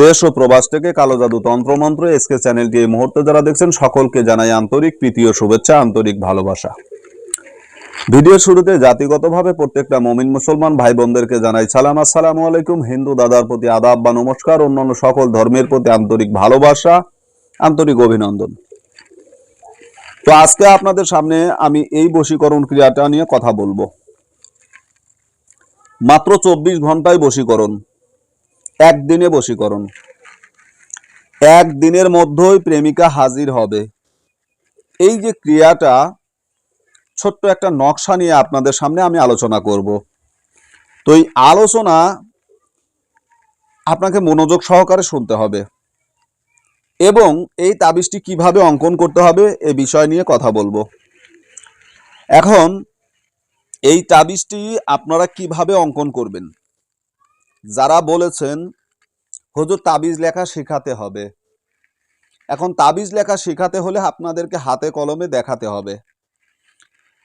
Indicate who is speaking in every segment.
Speaker 1: দেশ ও প্রবাস থেকে কালো জাদু তন্ত্রমন্ত্র এসকে চ্যানেলটি এই মুহূর্তে যারা দেখছেন, সকলকে জানাই আন্তরিক প্রীতীয় শুভেচ্ছা, আন্তরিক ভালোবাসা। ভিডিওর শুরুতে জাতিগতভাবে প্রত্যেকটা মমিন মুসলমান ভাই বোনদেরকে জানাই সালাম। আসসালামু আলাইকুম। হিন্দু দাদার প্রতি আদাব বা নমস্কার, অন্যান্য সকল ধর্মের প্রতি আন্তরিক ভালোবাসা, আন্তরিক অভিনন্দন। তো আজকে আপনাদের সামনে আমি এই বশীকরণ ক্রিয়াটা নিয়ে কথা বলব। মাত্র চব্বিশ ঘন্টায় বশীকরণ। একদিনে বশীকরণ। একদিনের মধ্যেই প্রেমিকা হাজির হবে। এই যে ক্রিয়াটা, ছোট্ট একটা নকশা নিয়ে আপনাদের সামনে আমি আলোচনা করব। তো এই আলোচনা আপনাকে মনোযোগ সহকারে শুনতে হবে এবং এই তাবিজটি কীভাবে অঙ্কন করতে হবে এ বিষয় নিয়ে কথা বলব। এখন এই তাবিজটি আপনারা কীভাবে অঙ্কন করবেন? যারা বলেছেন, হুজুর তাবিজ লেখা শেখাতে হবে। এখন তাবিজ লেখা শেখাতে হলে আপনাদেরকে হাতে কলমে দেখাতে হবে।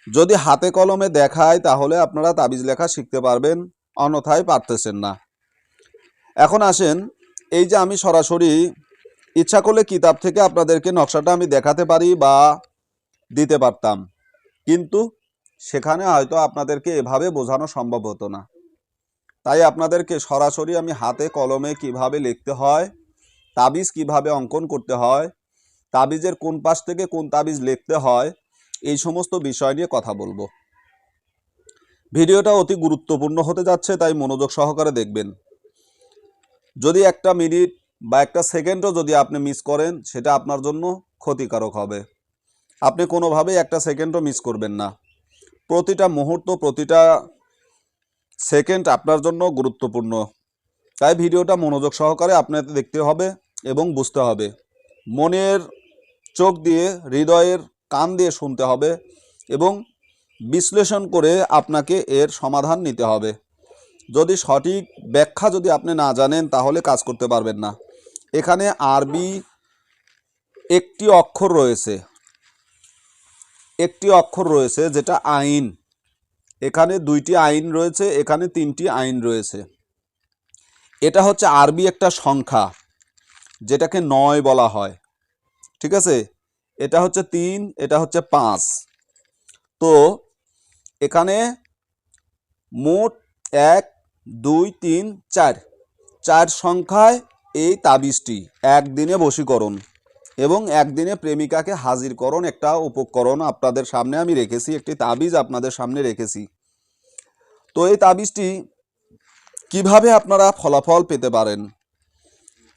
Speaker 1: যদি হাতে কলমে দেখায়, তাহলে আপনারা তাবিজ লেখা শিখতে পারবেন, অন্যথায় পারতেছেন না। এখন আসেন, এই যে আমি সরাসরি ইচ্ছা করলে কিতাব থেকে আপনাদেরকে নকশাটা আমি দেখাতে পারি বা দিতে পারতাম। কিন্তু সেখানে হয়তো আপনাদেরকে এভাবে বোঝানো সম্ভব হতো না। তাই আপনাদেরকে সরাসরি আমি হাতে কলমে কীভাবে লিখতে হয়, তাবিজ কীভাবে অঙ্কন করতে হয়, তাবিজের কোন পাশ থেকে কোন তাবিজ লিখতে হয়, এই সমস্ত বিষয় নিয়ে কথা বলব। ভিডিওটা অতি গুরুত্বপূর্ণ হতে যাচ্ছে, তাই মনোযোগ সহকারে দেখবেন। যদি একটা মিনিট বা একটা সেকেন্ডও যদি আপনি মিস করেন, সেটা আপনার জন্য ক্ষতিকারক হবে। আপনি কোনোভাবেই একটা সেকেন্ডও মিস করবেন না। প্রতিটা মুহূর্ত, প্রতিটা সেকেন্ড আপনার জন্য গুরুত্বপূর্ণ। তাই ভিডিওটা মনোযোগ সহকারে আপনাকে দেখতে হবে এবং বুঝতে হবে। মনের চোখ দিয়ে, হৃদয়ের কান দিয়ে শুনতে হবে এবং বিশ্লেষণ করে আপনাকে এর সমাধান নিতে হবে। যদি সঠিক ব্যাখ্যা যদি আপনি না জানেন, তাহলে কাজ করতে পারবেন না। এখানে আরবি একটি অক্ষর রয়েছে। একটি অক্ষর রয়েছে যেটা আইন। এখানে দুইটি আইন রয়েছে, এখানে তিনটি আইন রয়েছে। এটা হচ্ছে আরবি একটা সংখ্যা, যেটাকে নয় বলা হয়। ঠিক আছে? এটা হচ্ছে তিন, এটা হচ্ছে পাঁচ। তো এখানে মোট এক, দুই, তিন, চার। চার সংখ্যায় এই তাবিজটি একদিনে বশীকরণ। এবং একদিনে প্রেমিকাকে হাজির হাজিরকরণ একটা উপকরণ আপনাদের সামনে আমি রেখেছি, একটি তাবিজ আপনাদের সামনে রেখেছি। তো এই তাবিজটি কীভাবে আপনারা ফলাফল পেতে পারেন?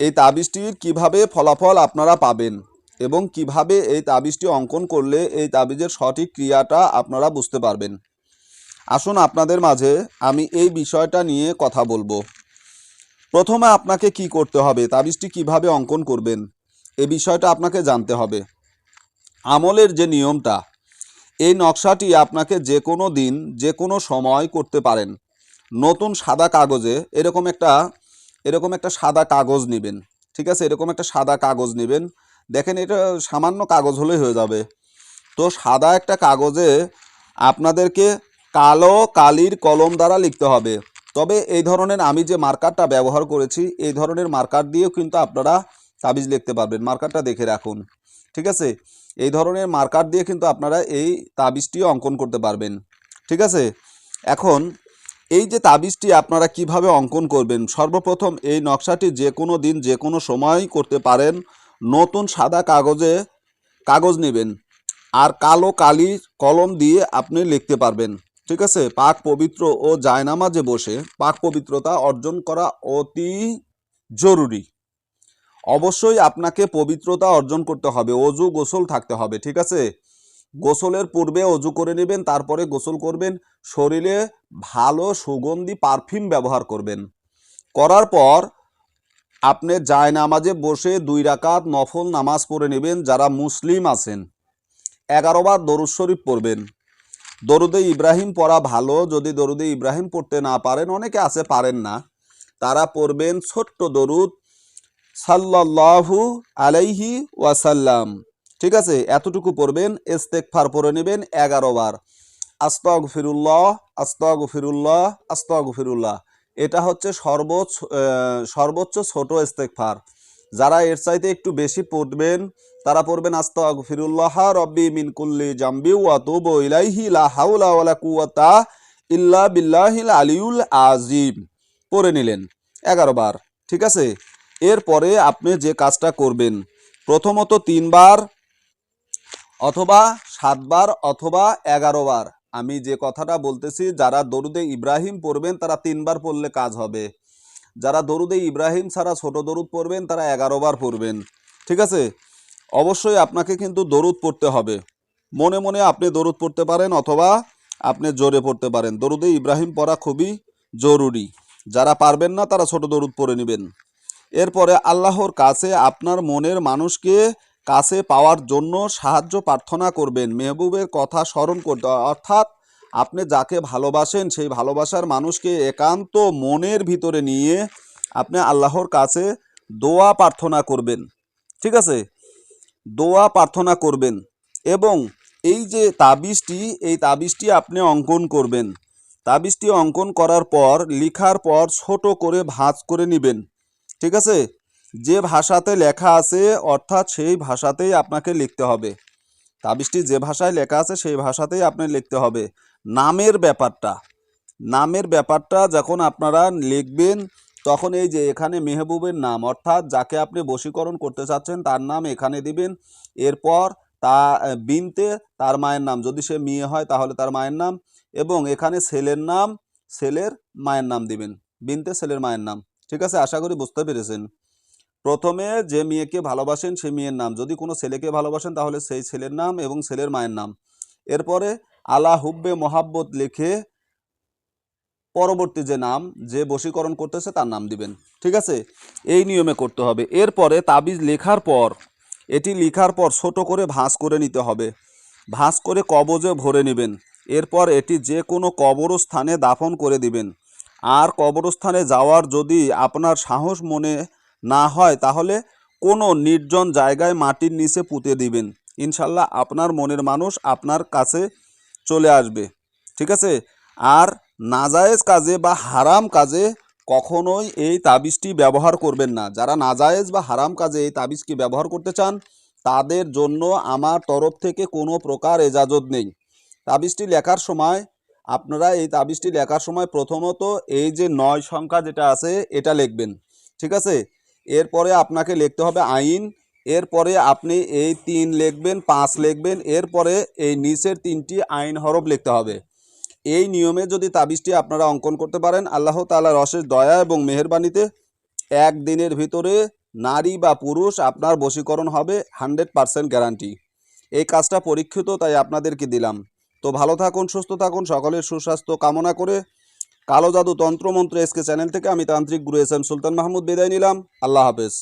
Speaker 1: এই তাবিজটির কীভাবে ফলাফল আপনারা পাবেন? এবং কীভাবে এই তাবিজটি অঙ্কন করলে এই তাবিজের সঠিক ক্রিয়াটা আপনারা বুঝতে পারবেন? আসুন আপনাদের মাঝে আমি এই বিষয়টা নিয়ে কথা বলব। প্রথমে আপনাকে কি করতে হবে? তাবিজটি কীভাবে অঙ্কন করবেন? এ বিষয়টা আপনাকে জানতে হবে। আমলের যে নিয়মটা, এই নকশাটি আপনাকে যে কোনো দিন যে কোনো সময় করতে পারেন। নতুন সাদা কাগজে এরকম একটা এরকম একটা সাদা কাগজ নেবেন, ঠিক আছে? এরকম একটা সাদা কাগজ নেবেন। দেখেন এটা সামান্য কাগজ হলেই হয়ে যাবে। তো সাদা একটা কাগজে আপনাদেরকে কালো কালির কলম দ্বারা লিখতে হবে। তবে এই ধরনের আমি যে মার্কারটা ব্যবহার করেছি, এই ধরনের মার্কার দিয়েও কিন্তু আপনারা তাবিজ লিখতে পারবেন মার্কারটা দেখে রাখুন, ঠিক আছে? এই ধরনের মার্কার দিয়ে কিন্তু আপনারা এই তাবিজটিও অঙ্কন করতে পারবেন, ঠিক আছে? এখন, এই যে তাবিজটি আপনারা কীভাবে অঙ্কন করবেন, সর্বপ্রথম এই নকশাটি যে কোনো দিন, যে কোনো সময় করতে পারেন, নতুন সাদা কাগজে কাগজ নেবেন, আর কালো কালি কলম দিয়ে আপনি লিখতে পারবেন, ঠিক আছে? পাক পবিত্র ও জায়নামাজে বসে পাক পবিত্রতা অর্জন করা অতি জরুরি। অবশ্যই আপনাকে পবিত্রতা অর্জন করতে হবে, অজু গোসল থাকতে হবে, ঠিক আছে? গোসলের পূর্বে অজু করে নেবেন, তারপরে গোসল করবেন, শরীরে ভালো সুগন্ধি, পারফিউম ব্যবহার করবেন। করার পর আপনি যায় নামাজে বসে দুই রাকাত নফল নামাজ পড়ে নেবেন, যারা মুসলিম আছেন। এগারোবার দরুদ শরীফ পড়বেন। দরুদে ইব্রাহিম পড়া ভালো, যদি দরুদে ইব্রাহিম পড়তে না পারেন, অনেকে আছে পারেন না, তারা পড়বেন ছোট্ট দরুদ সাল্লাল্লাহু আলাইহি ওয়াসাল্লাম। ঠিক আছে? এতটুকু পড়বেন ইস্তেকফার পড়ে নেবেন এগারো বার। আস্তক ফিরুল্লাহ আস্তক ফিরুল্লাহ আস্তক ফিরুল্লাহ এটা হচ্ছে সর্বোচ্চ সর্বোচ্চ ছোট ইস্তেগফার। যারা এর চাইতে একটু বেশি পড়বেন, তারা পড়বেন আস্তাগফিরুল্লাহ, রব্বি মিনকুল্লি জাম্বি জামবি ওয়া তুবু ইলাইহি, লা হাওলা ওয়ালা ইল্লা বিল্লাহিল আলিউল আজিম। পড়ে নিলেন এগারো বার। ঠিক আছে? এরপরে আপনি যে কাজটা করবেন, প্রথমত তিনবার অথবা সাতবার অথবা এগারো বার আমি যে কথাটা বলতেছি, যারা দরুদে ইব্রাহিম পড়বেন, তারা তিনবার পড়লে কাজ হবে। যারা দরুদে ইব্রাহিম ছাড়া ছোট দরুদ পড়বেন, তারা এগারো বার পড়বেন। ঠিক আছে? অবশ্যই আপনাকে কিন্তু দরুদ পড়তে হবে। মনে মনে আপনি দরুদ পড়তে পারেন অথবা আপনি জোরে পড়তে পারেন। দরুদে ইব্রাহিম পড়া খুবই জরুরি। যারা পারবেন না, তারা ছোট দরুদ পড়ে নেবেন। এরপরে আল্লাহর কাছে আপনার মনের মানুষকে কাছে পাওয়ার জন্য সাহায্য প্রার্থনা করবেন, মেহবুবের কথা স্মরণ করতে। অর্থাৎ আপনি যাকে ভালোবাসেন, সেই ভালোবাসার মানুষকে একান্ত মনের ভিতরে নিয়ে আপনি আল্লাহর কাছে দোয়া প্রার্থনা করবেন। ঠিক আছে? দোয়া প্রার্থনা করবেন এবং এই যে তাবিজটি, এই তাবিজটি আপনি অঙ্কন করবেন। তাবিজটি অঙ্কন করার পর, লিখার পর ছোট করে ভাঁজ করে নেবেন। ঠিক আছে? যে ভাষাতে লেখা আছে, অর্থাৎ সেই ভাষাতেই আপনাকে লিখতে হবে। তাবিজটি যে ভাষায় লেখা আছে, সেই ভাষাতেই আপনি লিখতে হবে। নামের ব্যাপারটা। নামের ব্যাপারটা যখন আপনারা লিখবেন, তখন এই যে এখানে মেহবুবের নাম, অর্থাৎ যাকে আপনি বশীকরণ করতে চাচ্ছেন, তার নাম এখানে দিবেন। এরপর তা, বিনতে তার মায়ের নাম। যদি সে মেয়ে হয়, তাহলে তার মায়ের নাম। এবং এখানে ছেলের নাম ছেলের মায়ের নাম দিবেন। বিনতে ছেলের মায়ের নাম। ঠিক আছে? আশা করি বুঝতে পেরেছেন। প্রথমে যে মেয়েকে ভালোবাসেন সেই মেয়ের নাম। যদি কোনো ছেলেকে ভালোবাসেন তাহলে সেই ছেলের নাম এবং ছেলের মায়ের নাম। এরপরে আলা হুব্বে মোহাব্বত লিখে পরবর্তী যে নাম, যে বশীকরণ করতেছে তার নাম দিবেন। ঠিক আছে? এই নিয়মে করতে হবে। এরপরে তাবিজ লেখার পর, এটি লেখার পর ছোট করে ভাঁজ করে নিতে হবে। ভাঁজ করে কবজে ভরে নেবেন। এরপর এটি যে কোনো কবরস্থানে দাফন করে দিবেন। আর কবরস্থানে যাওয়ার যদি আপনার সাহস মনে না হয়, তাহলে কোনো নির্জন জায়গায় মাটির নিচে পুঁতে দিবেন। ইনশাল্লাহ আপনার মনের মানুষ আপনার কাছে চলে আসবে। ঠিক আছে? আর নাজায়েজ কাজে বা হারাম কাজে কখনোই এই তাবিজটি ব্যবহার করবেন না। যারা নাজায়েজ বা হারাম কাজে এই তাবিজটি ব্যবহার করতে চান, তাদের জন্য আমার তরফ থেকে কোনো প্রকার এজাজত নেই। তাবিজটি লেখার সময় আপনারা এই তাবিজটি লেখার সময় প্রথমত এই যে নয় সংখ্যা যেটা আছে, এটা লিখবেন, ঠিক আছে? এরপরে আপনাকে লিখতে হবে আইন, এরপরে আপনি এই তিন লিখবেন, পাঁচ লিখবেন, এরপরে এই নিচের তিনটি আইন হরফ লিখতে হবে। এই নিয়মে যদি তাবিজটি আপনারা অঙ্কন করতে পারেন, আল্লাহ তাআলার অশেষ দয়া এবং মেহেরবানিতে এক দিনের ভিতরে নারী বা পুরুষ আপনার বশীকরণ হবে, হান্ড্রেড পারসেন্ট গ্যারান্টি। এই কাজটা পরীক্ষিত, তাই আপনাদেরকে দিলাম। তো ভালো থাকুন, সুস্থ থাকুন, সকলের সুস্বাস্থ্য কামনা করে কালো জাদু তন্ত্রমন্ত্র এসকে চ্যানেল থেকে আমি তান্ত্রিক গুরু এস এম সুলতান মাহমুদ বিদায় নিলাম। আল্লাহ হাফেজ।